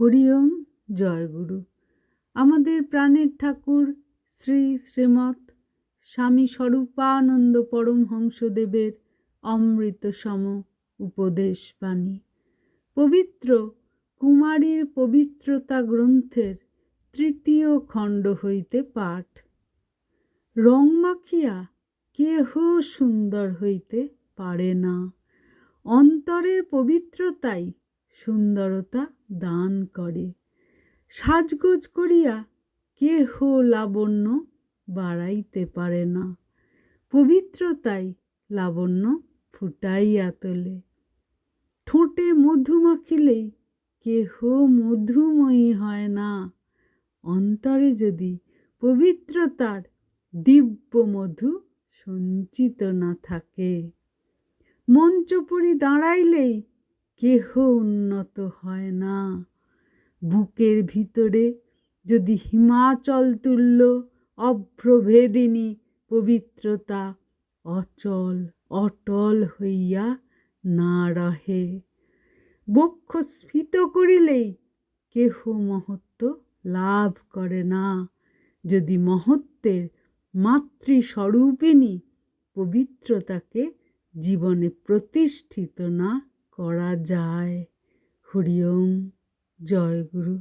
হরিওম জয়গুরু আমাদের প্রাণের ঠাকুর শ্রী শ্রীমৎ স্বামী স্বরূপানন্দ পরমহংসদেবের অমৃত সম উপদেশ বাণী পবিত্র কুমারীর পবিত্রতা গ্রন্থের তৃতীয় খণ্ড হইতে পাঠ। রং মাখিয়া কেহ সুন্দর হইতে পারে না। অন্তরের পবিত্রতাই সুন্দরতা দান করে। সাজগোজ করিয়া কেহ লাবণ্য বাড়াইতে পারে না। পবিত্রতাই লাবণ্য ফুটাইয়া তোলে। ঠোঁটে মধু মাখিলেই কেহ মধুময়ী হয় না। অন্তরে যদি পবিত্রতার দিব্য মধু সঞ্চিত না থাকে মঞ্চ মঞ্চপুরি দাঁড়াইলেই কেহ উন্নত হয় না। বুকের ভিতরে যদি হিমাচল তুল্য, অভ্রভেদিনী পবিত্রতা, অচল, অটল হইয়া না রহে। বক্ষ স্ফীত করিলেই কেহ মহত্ব লাভ করে না। যদি মহত্বের মাতৃস্বরূপিণী পবিত্রতাকে জীবনে প্রতিষ্ঠিত না করা যায়। হরিওম জয় গুরু।